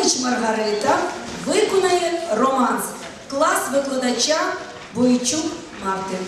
Янукович Маргарита виконає романс. Клас викладача Бойчук Мартин.